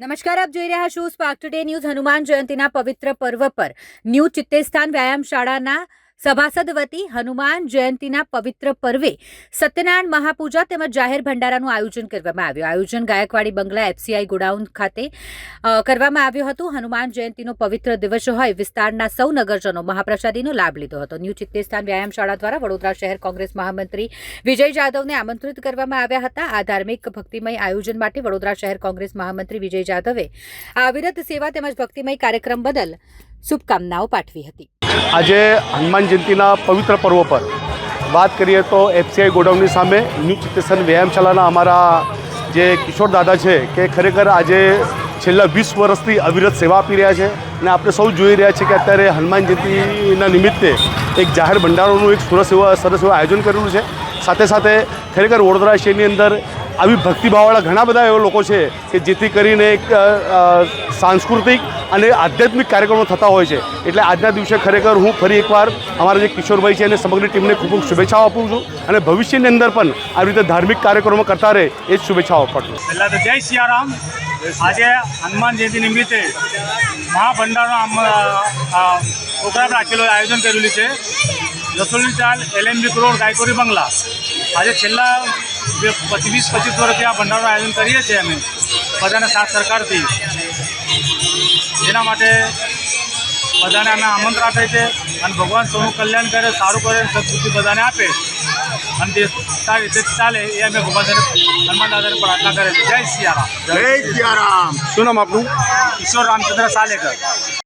નમસ્કાર, આપ જોઈ રહ્યા છો સ્પાર્ક ટુડે ન્યૂઝ હનુમાન જયંતિના પવિત્ર પર્વ પર ન્યૂ ચિત્તેસ્થાન વ્યાયામ શાળાના સભાસદ વતી હનુમાન જયંતિના પવિત્ર પર્વે સત્યનારાયણ મહાપૂજા તેમજ જાહેર ભંડારાનું આયોજન કરવામાં આવ્યું. આયોજન ગાયકવાડી બંગલા એફસીઆઈ ગોડાઉન ખાતે કરવામાં આવ્યું હતું. હનુમાન જયંતિનો પવિત્ર દિવસ હોય વિસ્તારના સૌ નગરજનો મહાપ્રસાદીનો લાભ લીધો હતો. ન્યૂ ચિત્તેસ્થાન વ્યાયામશાળા દ્વારા વડોદરા શહેર કોંગ્રેસ મહામંત્રી વિજય જાદવને આમંત્રિત કરવામાં આવ્યા હતા. આ ધાર્મિક ભક્તિમય આયોજન માટે વડોદરા શહેર કોંગ્રેસ મહામંત્રી વિજય જાદવે આ અવિરત સેવા તેમજ ભક્તિમય કાર્યક્રમ બદલ શુભકામનાઓ પાઠવી હતી. આજે હનુમાન જયંતિના પવિત્ર પર્વ પર. વાત કરીએ તો એફસીઆઈ ગોડાઉનની સામે ન્યૂ ચિત્તેશન વ્યાયામશાળાના અમારા જે કિશોર દાદા છે કે ખરેખર આજે છેલ્લા વીસ વર્ષથી અવિરત સેવા આપી રહ્યા છે અને આપણે સૌ જોઈ રહ્યા છીએ કે અત્યારે હનુમાન જયંતિના નિમિત્તે એક જાહેર ભંડારોનું એક સુરસ એવા સરસ એવું આયોજન કરેલું છે. સાથે સાથે ખરેખર વડોદરા શહેરની અંદર આવી ભક્તિભાવવાળા ઘણા બધા એવા લોકો છે કે જેથી કરીને એક સાંસ્કૃતિક અને આધ્યાત્મિક કાર્યક્રમો થતા હોય છે. એટલે આજના દિવસે ખરેખર હું ફરી એકવાર અમારા જે કિશોરભાઈ છે અને સમગ્ર ટીમને ખૂબ ખૂબ શુભેચ્છાઓ આપું છું અને ભવિષ્યની અંદર પણ આવી રીતે ધાર્મિક કાર્યક્રમો કરતા રહે એ જ શુભેચ્છાઓ આપું છું. પહેલાં તો જય સિયારામ. આજે હનુમાન જયંતિ નિમિત્તે મહાભંડારનું આમ પ્રોગ્રામ રાખેલો આયોજન કરેલું છે. રસોલી ચાલ એલએમબી કરોડ ગાયકોરી બંગલા. આજે છેલ્લા પચીસ વીસ પચીસ વર્ષથી આ ભંડારનું આયોજન કરીએ છીએ અમે બધાને સાથ સરકારથી. જેના માટે બધાને અમે આમંત્રણ આપે છે અને ભગવાન સૌનું કલ્યાણ કરે સારું કરે સદબુદ્ધિ બધાને આપે. અને તે સારી રીતે ચાલે એ અમે ભગવાન હનુમાન દાદાને પ્રાર્થના કરે છે જય સિયારામ. જય સિયારામ. શું નામ આપણું કિશોર રામચંદ્ર સાલેકર.